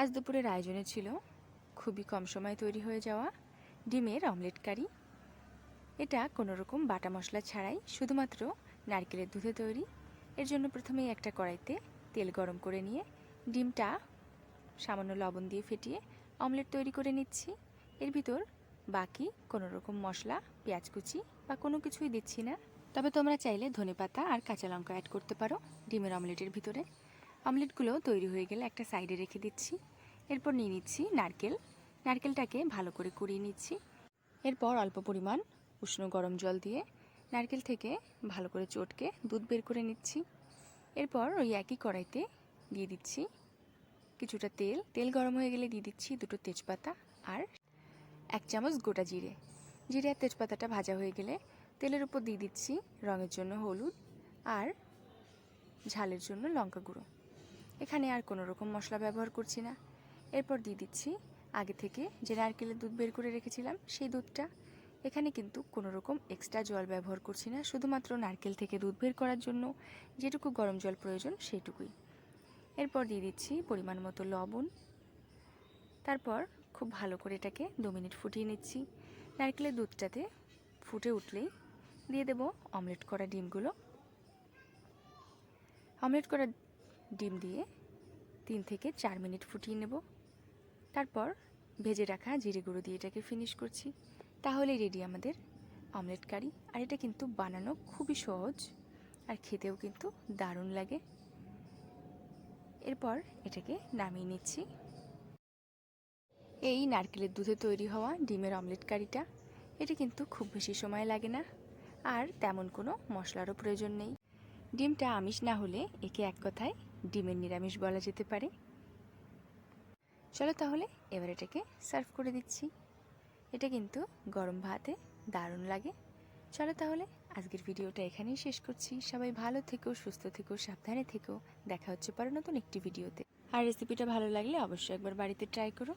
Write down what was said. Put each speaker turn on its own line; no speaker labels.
আজ দুপুরের আয়োজনে ছিল খুবই কম সময়ে তৈরি হয়ে যাওয়া ডিমের অমলেট কারি। এটা কোনো রকম বাটা মশলা ছাড়াই শুধুমাত্র নারকেলের দুধে তৈরি। এর জন্য প্রথমেই একটা কড়াইতে তেল গরম করে নিয়ে ডিমটা সামান্য লবণ দিয়ে ফেটিয়ে অমলেট তৈরি করে নিচ্ছি। এর ভিতর বাকি কোনো রকম মশলা, পেঁয়াজ কুচি বা কোনো কিছুই দিচ্ছি না। তবে তোমরা চাইলে ধনেপাতা আর কাঁচা লঙ্কা অ্যাড করতে পারো ডিমের অমলেটের ভিতরে। অমলেটগুলো তৈরি হয়ে গেলে একটা সাইডে রেখে দিচ্ছি। এরপর নিয়ে নিচ্ছি নারকেল। নারকেলটাকে ভালো করে কুড়িয়ে নিচ্ছি। এরপর অল্প পরিমাণ উষ্ণ গরম জল দিয়ে নারকেল থেকে ভালো করে চটকে দুধ বের করে নিচ্ছি। এরপর ওই একই কড়াইতে দিয়ে দিচ্ছি কিছুটা তেল। তেল গরম হয়ে গেলে দিয়ে দিচ্ছি দুটো তেজপাতা আর এক চামচ গোটা জিরে। জিরে আর তেজপাতাটা ভাজা হয়ে গেলে তেলের উপর দিয়ে দিচ্ছি রঙের জন্য হলুদ আর ঝালের জন্য লঙ্কা গুঁড়ো। এখানে আর কোনো রকম মশলা ব্যবহার করছি না। এরপর দিয়ে দিচ্ছি আগে থেকে যে নারকেলের দুধ বের করে রেখেছিলাম সেই দুধটা। এখানে কিন্তু কোনো রকম এক্সট্রা জল ব্যবহার করছি না, শুধুমাত্র নারকেল থেকে দুধ বের করার জন্য। যেটুকু গরম জল প্রয়োজন সেইটুকুই এরপর দিয়ে দিচ্ছি পরিমাণ মতো লবণ। তারপর খুব ভালো করে এটাকে দু মিনিট ফুটিয়ে নিচ্ছি। নারকেলের দুধটাতে ফুটে উঠলেই দিয়ে দেব অমলেট করা ডিমগুলো। অমলেট করা ডিম দিয়ে তিন থেকে চার মিনিট ফুটিয়ে নেব। তারপর ভেজে রাখা জিরে গুঁড়ো দিয়ে এটাকে ফিনিশ করছি। তাহলে রেডি আমাদের অমলেট কারি আর এটা কিন্তু বানানো খুবই সহজ আর খেতেও কিন্তু দারুণ লাগে। এরপর এটাকে নামিয়ে নিচ্ছি। এই নারকেলের দুধে তৈরি হওয়া ডিমের অমলেট কারিটা এটা কিন্তু খুব বেশি সময় লাগে না। আর তেমন কোনো মশলারও প্রয়োজন নেই। ডিমটা আমিষ না হলে একে এক কথায় ডিমের নিরামিষ বলা যেতে পারে। চলো তাহলে এবার এটাকে সার্ভ করে দিচ্ছি। এটা কিন্তু গরম ভাতে দারুণ লাগে। চলো তাহলে আজকের ভিডিওটা এখানেই শেষ করছি। সবাই ভালো থেকো, সুস্থ থেকো, সাবধানে থেকো। দেখা হচ্ছে পরে নতুন একটি ভিডিওতে। আর রেসিপিটা ভালো লাগলে অবশ্যই একবার বাড়িতে ট্রাই করো।